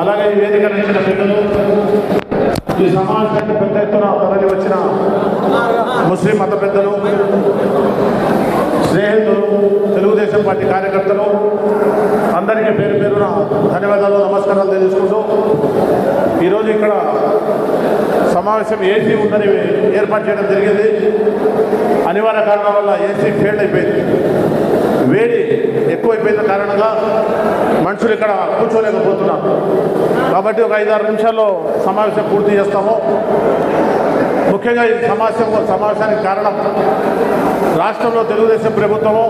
అలాగే ఈ వేదిక నచ్చిన పిల్లలు ఈ సమాజానికి పెద్ద ఎత్తున తరలి వచ్చిన ముస్లిం మత పెద్దలు స్నేహితులు తెలుగుదేశం పార్టీ కార్యకర్తలు అందరికీ పేరు పేరున ధన్యవాదాలు నమస్కారాలు తెలుసుకుంటూ ఈరోజు ఇక్కడ సమావేశం ఏసీ ఉందని ఏర్పాటు చేయడం జరిగింది. అనివార్య కారణాల వల్ల ఏసీ ఫెయిల్ అయిపోయింది. వేడి ఎక్కువైపోయిన కారణంగా మనుషులు ఇక్కడ కూర్చోలేకపోతున్నారు. కాబట్టి ఒక ఐదారు నిమిషాల్లో సమావేశం పూర్తి చేస్తాము. ముఖ్యంగా ఈ సమావేశం సమావేశానికి కారణం రాష్ట్రంలో తెలుగుదేశం ప్రభుత్వము.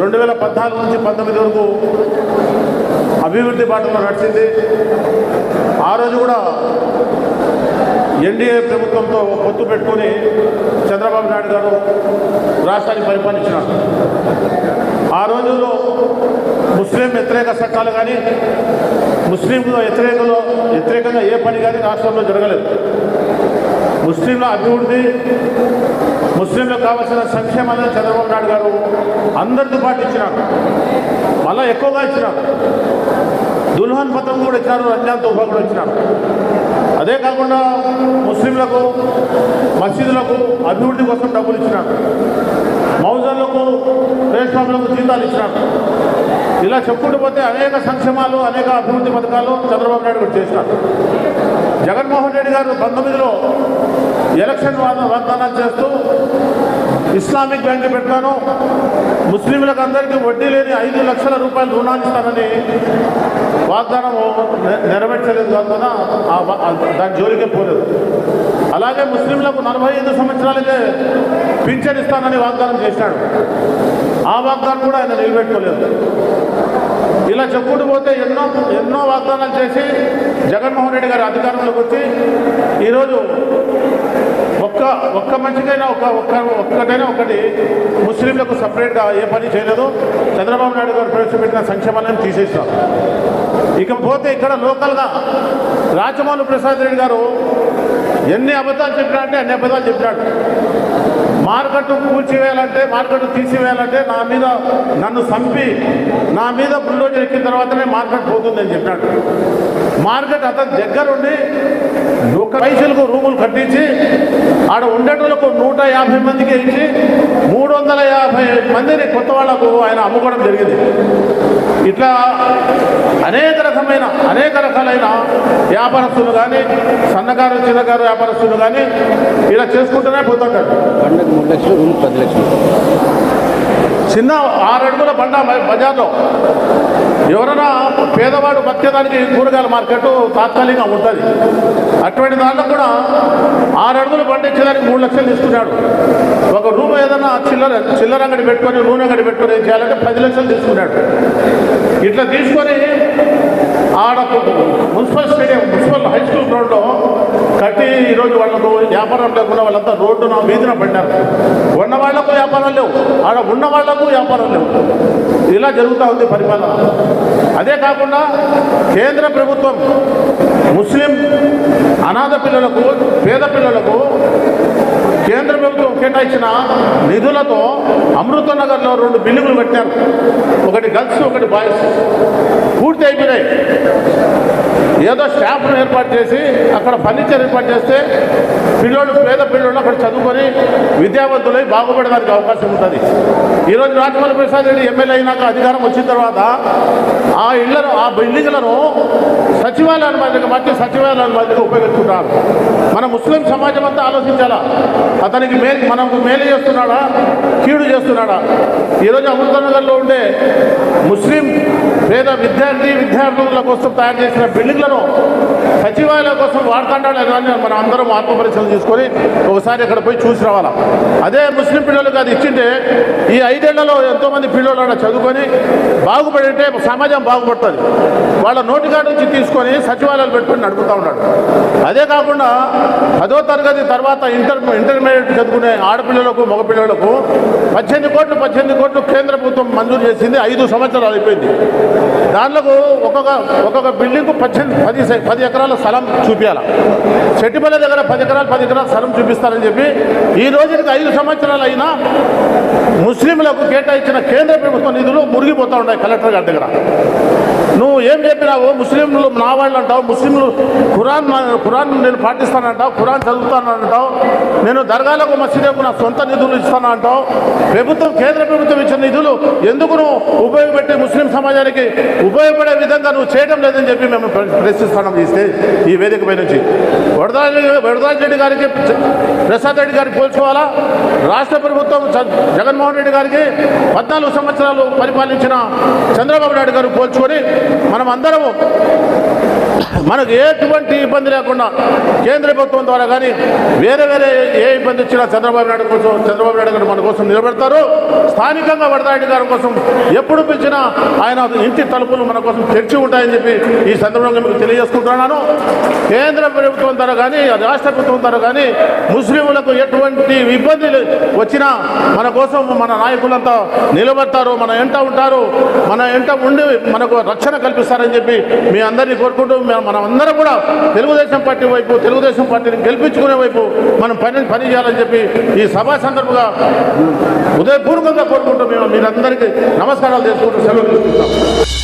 రెండు వేల పద్నాలుగు నుంచి పంతొమ్మిది వరకు అభివృద్ధి బాటలో నడిచింది. ఆ రోజు కూడా ఎన్డీఏ ప్రభుత్వంతో పొత్తు పెట్టుకొని చంద్రబాబు నాయుడు గారు రాష్ట్రాన్ని పరిపాలించినారు. ఆ రోజుల్లో ముస్లిం వ్యతిరేక చట్టాలు కానీ ముస్లింల వ్యతిరేకలో వ్యతిరేకంగా ఏ పని కానీ రాష్ట్రంలో జరగలేదు. ముస్లింల అభివృద్ధి ముస్లింలకు కావాల్సిన సంక్షేమాన్ని చంద్రబాబు నాయుడు గారు అందరితో పాటు ఇచ్చినారు. మళ్ళా ఎక్కువగా ఇచ్చినారు. దుల్హన్ పథకం కూడా ఇచ్చినారు రంజాన్ తోఫా కూడా ఇచ్చినారు. అదే కాకుండా ముస్లింలకు మసీదులకు అభివృద్ధి కోసం డబ్బులు ఇచ్చినారు. మౌజర్లకు రేష్మాములకు జీతాలు ఇచ్చినారు. ఇలా చెప్పుకుంటూ పోతే అనేక సంక్షేమాలు అనేక అభివృద్ధి పథకాలు చంద్రబాబు నాయుడు గారు చేసినారు. జగన్మోహన్ రెడ్డి గారు పంతొమ్మిదిలో ఎలక్షన్ వాగ్దానం చేస్తూ ఇస్లామిక్ బ్యాంక్ పెట్టాను. ముస్లింలకు అందరికీ వడ్డీ లేని ఐదు లక్షల రూపాయలు రుణాన్ని ఇస్తానని వాగ్దానం నెరవేర్చలేదు అందున దాని జోలికే పోలేదు. అలాగే ముస్లింలకు నలభై ఐదు సంవత్సరాలకే పింఛన్ ఇస్తానని వాగ్దానం చేశాడు. ఆ వాగ్దానం కూడా ఆయన నిలబెట్టుకోలేదు. ఇలా చెప్పుకుంటూ పోతే ఎన్నో ఎన్నో వాగ్దానాలు చేసి జగన్మోహన్ రెడ్డి గారు అధికారంలోకి వచ్చి ఈరోజు ఒక్క ఒక్క మంచికైనా ఒక ఒక్క ఒక్కటైనా ఒకటి ముస్లింలకు సపరేట్గా ఏ పని చేయలేదు చంద్రబాబు నాయుడు గారు ప్రవేశపెట్టిన సంక్షేమాలను తీసేసాం ఇకపోతే ఇక్కడ లోకల్గా రాజమౌళి ప్రసాద్ రెడ్డి గారు ఎన్ని అబద్ధాలు చెప్పినాడంటే అన్ని అబద్ధాలు చెప్పినాడు. మార్కెట్ కూల్చివేయాలంటే మార్కెట్ తీసివేయాలంటే నా మీద నన్ను చంపి నా మీద బుల్డోజర్ ఎక్కిన తర్వాతనే మార్కెట్ పోతుందని చెప్పినాడు. మార్కెట్ అతని దగ్గరుండి ఒక పైసలకు రూములు కట్టించి ఆడ ఉండేటోళ్ళకు నూట యాభై మందికి ఇచ్చి మూడు వందల యాభై మందిని కొత్త వాళ్ళకు ఆయన అమ్ముకోవడం జరిగింది. ఇట్లా అనేక రకమైన అనేక రకాలైన వ్యాపారస్తులు కానీ సన్నకారు చిన్నకారు వ్యాపారస్తులు కానీ ఇలా చేసుకుంటూనే పోతుంటారు. పండుగ మూడు లక్షలు పది లక్షలు. చిన్న ఆరు అడుగుల బండ బజార్లో. ఎవరైనా పేదవాడు బతికేదానికి కూరగాయల మార్కెట్ తాత్కాలికంగా ఉంటుంది. అటువంటి దాంట్లో కూడా ఆరు అడుగులు బండి మూడు లక్షలు తీసుకున్నాడు. ఒక రూమ్ ఏదైనా చిల్లర చిల్లర అంగడి పెట్టుకొని నూనె అంగడి పెట్టుకొని ఏం చేయాలంటే పది లక్షలు తీసుకున్నాడు. ఇట్లా తీసుకొని ఆడ municipal stadium municipal high school గ్రౌండ్లో కట్టి ఈరోజు వాళ్ళకు వ్యాపారం లేకుండా వాళ్ళంతా రోడ్డున వీధిన పడ్డారు. ఉన్న వాళ్ళకు వ్యాపారం లేవు. ఆడ ఉన్న వాళ్ళకు వ్యాపారం లేవు. ఇలా జరుగుతూ ఉంది పరిపాలన. అదే కాకుండా కేంద్ర ప్రభుత్వం ముస్లిం అనాథ పిల్లలకు పేద పిల్లలకు కేంద్ర ప్రభుత్వం కేటాయించిన నిధులతో అమృత నగర్లో రెండు బిల్లులు కట్టారు. ఒకటి గర్ల్స్ ఒకటి బాయ్స్. పూర్తి అయిపోయినాయి. ఏదో స్టాఫ్ను ఏర్పాటు చేసి అక్కడ ఫర్నిచర్ ఏర్పాటు చేస్తే పిల్లలు పేద పిల్లలు అక్కడ చదువుకొని విద్యావంతులై బాగుపడడానికి అవకాశం ఉంటుంది. ఈరోజు రాజమౌళి ప్రసాద్ రెడ్డి ఎమ్మెల్యే అయినాక అధికారం వచ్చిన తర్వాత ఆ ఇళ్ళను ఆ బిల్డింగ్లను సచివాలయాల మధ్యకి మట్టి సచివాలయాల మధ్యకి ఉపయోగించుకుంటారు. మన ముస్లిం సమాజం అంతా ఆలోచించాలా? అతనికి మేలు మనకు మేలు చేస్తున్నాడా? కీడు చేస్తున్నాడా? ఈరోజు అమృతనగర్లో ఉండే ముస్లిం పేద విద్యార్థి విద్యార్థుల కోసం తయారు చేసిన బిల్డింగ్లను సచివాలయం కోసం వాడుకుంటాడు అని మనం అందరం ఆత్మపరిశీలన తీసుకొని ఒకసారి అక్కడ పోయి చూసి రావాలా. అదే ముస్లిం పిల్లలకు అది ఇచ్చింటే ఈ ఐదేళ్ళలో ఎంతోమంది పిల్లలు చదువుకొని బాగుపడితే సమాజం బాగుపడుతుంది. వాళ్ళ నోటికాడ నుంచి తీసుకొని సచివాలయాలు పెట్టుకొని నడుపుతూ ఉన్నాడు. అదే కాకుండా పదో తరగతి తర్వాత ఇంటర్ ఇంటర్మీడియట్ చదువుకునే ఆడపిల్లలకు మగపిల్లలకు పద్దెనిమిది కోట్లు పద్దెనిమిది కోట్లు కేంద్ర ప్రభుత్వం మంజూరు చేసింది. ఐదు సంవత్సరాలు అయిపోయింది. దాంట్లో ఒక్కొక్క ఒక్కొక్క బిల్డింగ్ పద్దెనిమిది పది పది ఎకరాల స్థలం చూపించాల చెట్టిపల్లి దగ్గర పది ఎకరాలు పది ఎకరాల స్థలం చూపిస్తారని చెప్పి ఈ రోజుకి ఐదు సంవత్సరాలు అయినా ముస్లింలకు కేటాయించిన కేంద్ర ప్రభుత్వ నిధులు మురిగిపోతూ ఉన్నాయి కలెక్టర్ గారి దగ్గర. నువ్వు ఏం చెప్పినావు ముస్లింలు నా వాళ్ళు అంటావు ముస్లింలు ఖురాన్ ఖురాన్ నేను పాటిస్తానంటావు ఖురాన్ చదువుతానంటావు నేను దర్గాలకు మసీదులకు నా సొంత నిధులు ఇస్తాను అంటావు. ప్రభుత్వం కేంద్ర ప్రభుత్వం ఇచ్చిన నిధులు ఎందుకు నువ్వు ఉపయోగపెట్టి ముస్లిం సమాజానికి ఉపయోగపడే విధంగా నువ్వు చేయడం లేదని చెప్పి మేము ప్ర- ఈ స్టేజ్ ఈ వేదిక పై నుంచి. వరదాజి వరదాజి రెడ్డి గారికి ప్రసాద్ రెడ్డి గారికి పోల్చుకోవాలా? రాష్ట్ర ప్రభుత్వం చ- జగన్మోహన్ రెడ్డి గారికి పద్నాలుగు సంవత్సరాలు పరిపాలించిన చంద్రబాబు నాయుడు గారు పోల్చుకొని మనం అందరము మనకు ఎటువంటి ఇబ్బంది లేకుండా కేంద్ర ప్రభుత్వం ద్వారా కానీ వేరే వేరే ఏ ఇబ్బంది వచ్చినా చంద్రబాబు నాయుడు కోసం చంద్రబాబు నాయుడు గారు మన కోసం నిలబెడతారు. స్థానికంగా వరదారెడ్డి గారి కోసం ఎప్పుడు పిలిచినా ఆయన ఇంటి తలుపులు మన కోసం తెరిచి ఉంటాయని చెప్పి ఈ సందర్భంగా మీకు తెలియజేసుకుంటున్నాను. కేంద్ర ప్రభుత్వం ద్వారా కానీ రాష్ట్ర ప్రభుత్వం ద్వారా కానీ ముస్లింలకు ఎటువంటి ఇబ్బందులు వచ్చినా మన కోసం మన నాయకులంతా నిలబడతారు మన ఎంట ఉంటారు మన ఎంట ఉండి మనకు రక్షణ కల్పిస్తారని చెప్పి మీ అందరినీ కోరుకుంటూ మనం అందరం కూడా తెలుగుదేశం పార్టీ వైపు తెలుగుదేశం పార్టీని గెలిపించుకునే వైపు మనం పని పని చేయాలని చెప్పి ఈ సభా సందర్భంగా ఉదయపూర్వకంగా కోరుకుంటూ మేము మీరందరికీ నమస్కారాలు చేసుకుంటూ సెలవు తీసుకుంటాం.